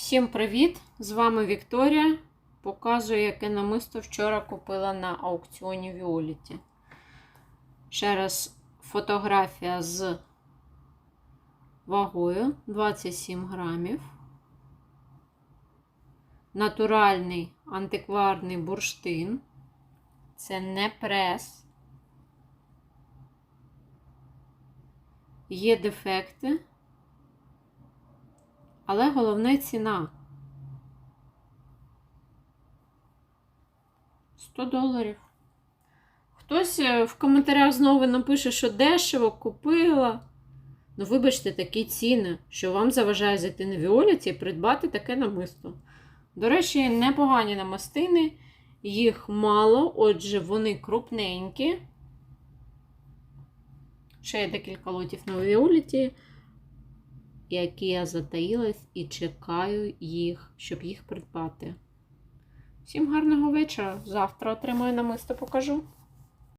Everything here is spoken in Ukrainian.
Всім привіт! З вами Вікторія. Показую, яке намисто вчора купила на аукціоні Віоліті. Ще раз фотографія з вагою 27 грамів. Натуральний антикварний бурштин. Це не прес. Є дефекти. Але головне ціна. 100 доларів. Хтось е, в коментарях знову напише, що дешево купила. Ну, вибачте, такі ціни, що вам заважає зайти на Віоліті і придбати таке намисто. До речі, непогані намистини, їх мало, отже, вони крупненькі. Ще є декілька лотів на Віоліті які я затаїлась і чекаю їх, щоб їх придбати. Всім гарного вечора. Завтра отримаю намисто покажу.